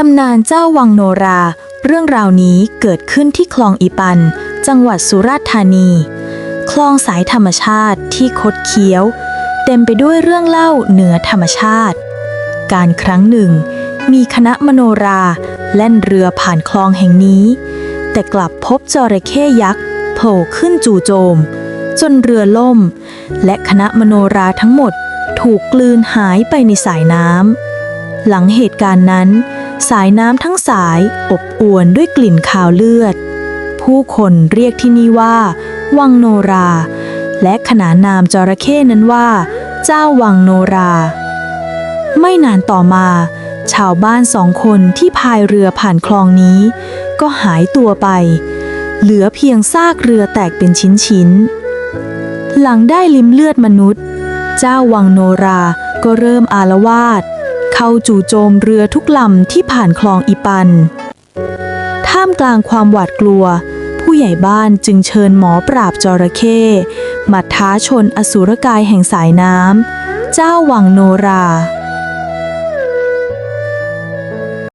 ตำนานเจ้าวังโนรา เรื่องราวนี้เกิดขึ้นที่คลองอีปัน จังหวัดสุราษฎร์ธานี คลองสายธรรมชาติที่คดเคี้ยว เต็มไปด้วยเรื่องเล่าเหนือธรรมชาติ การครั้งหนึ่ง มีคณะมโนราแล่นเรือผ่านคลองแห่งนี้ แต่กลับพบจระเข้ยักษ์โผล่ขึ้นจู่โจม จนเรือล่ม และคณะมโนราทั้งหมดถูกกลืนหายไปในสายน้ำหลังเหตุการณ์นั้น สายน้ำทั้งสายอบอวนด้วยกลิ่นคาวเลือด ผู้คนเรียกที่นี่ว่า วังโนรา และขนานนามจระเข้นั้นว่า เจ้าวังโนรา ไม่นานต่อมา ชาวบ้านสองคนที่พายเรือผ่านคลองนี้ ก็หายตัวไป เหลือเพียงซากเรือแตกเป็นชิ้นๆ หลังได้ลิ้มเลือดมนุษย์ เจ้าวังโนราก็เริ่มอารวาส เข้าจู่โจมเรือทุกลำที่ผ่านคลองอีปัน ท่ามกลางความหวาดกลัว ผู้ใหญ่บ้านจึงเชิญหมอปราบจระเข้มาท้าชนอสุรกายแห่งสายน้ำ เจ้าวังโนรา